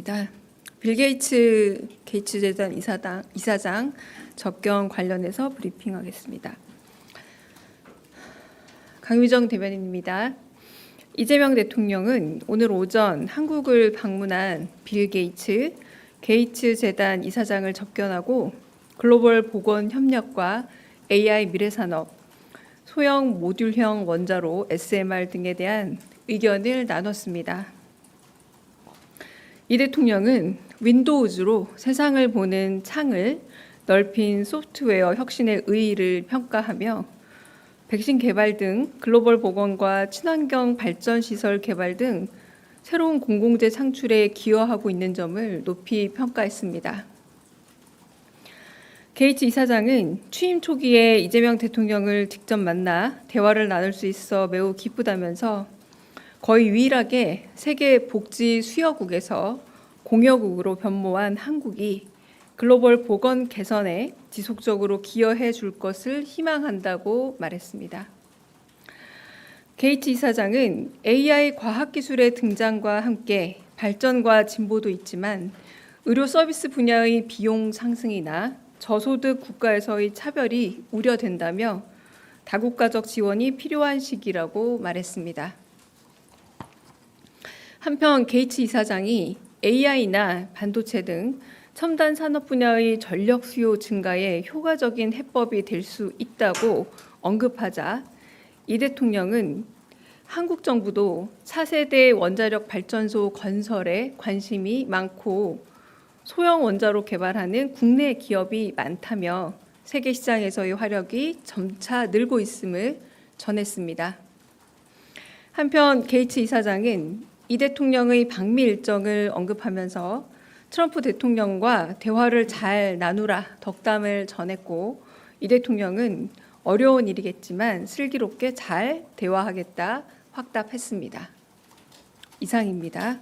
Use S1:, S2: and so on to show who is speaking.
S1: 있습니다. 빌 게이츠 게이츠 재단 이사당 이사장 접견 관련해서 브리핑하겠습니다. 강유정 대변인입니다. 이재명 대통령은 오늘 오전 한국을 방문한 빌 게이츠 게이츠 재단 이사장을 접견하고 글로벌 보건 협력과 AI 미래 산업, 소형 모듈형 원자로 SMR 등에 대한 의견을 나눴습니다. 이 대통령은 윈도우즈로 세상을 보는 창을 넓힌 소프트웨어 혁신의 의의를 평가하며 백신 개발 등 글로벌 보건과 친환경 발전 시설 개발 등 새로운 공공재 창출에 기여하고 있는 점을 높이 평가했습니다. 게이츠 이사장은 취임 초기에 이재명 대통령을 직접 만나 대화를 나눌 수 있어 매우 기쁘다면서 거의 유일하게 세계 복지 수여국에서 공여국으로 변모한 한국이 글로벌 보건 개선에 지속적으로 기여해 줄 것을 희망한다고 말했습니다. 게이츠 이사장은 AI 과학 기술의 등장과 함께 발전과 진보도 있지만 의료 서비스 분야의 비용 상승이나 저소득 국가에서의 차별이 우려된다며 다국가적 지원이 필요한 시기라고 말했습니다. 한편 게이츠 이사장이 AI나 반도체 등 첨단 산업 분야의 전력 수요 증가에 효과적인 해법이 될 수 있다고 언급하자 이 대통령은 한국 정부도 차세대 원자력 발전소 건설에 관심이 많고 소형 원자로 개발하는 국내 기업이 많다며 세계 시장에서의 화력이 점차 늘고 있음을 전했습니다. 한편 게이츠 이사장은 이 대통령의 방미 일정을 언급하면서 트럼프 대통령과 대화를 잘 나누라 덕담을 전했고 이 대통령은 어려운 일이겠지만 슬기롭게 잘 대화하겠다 확답했습니다. 이상입니다.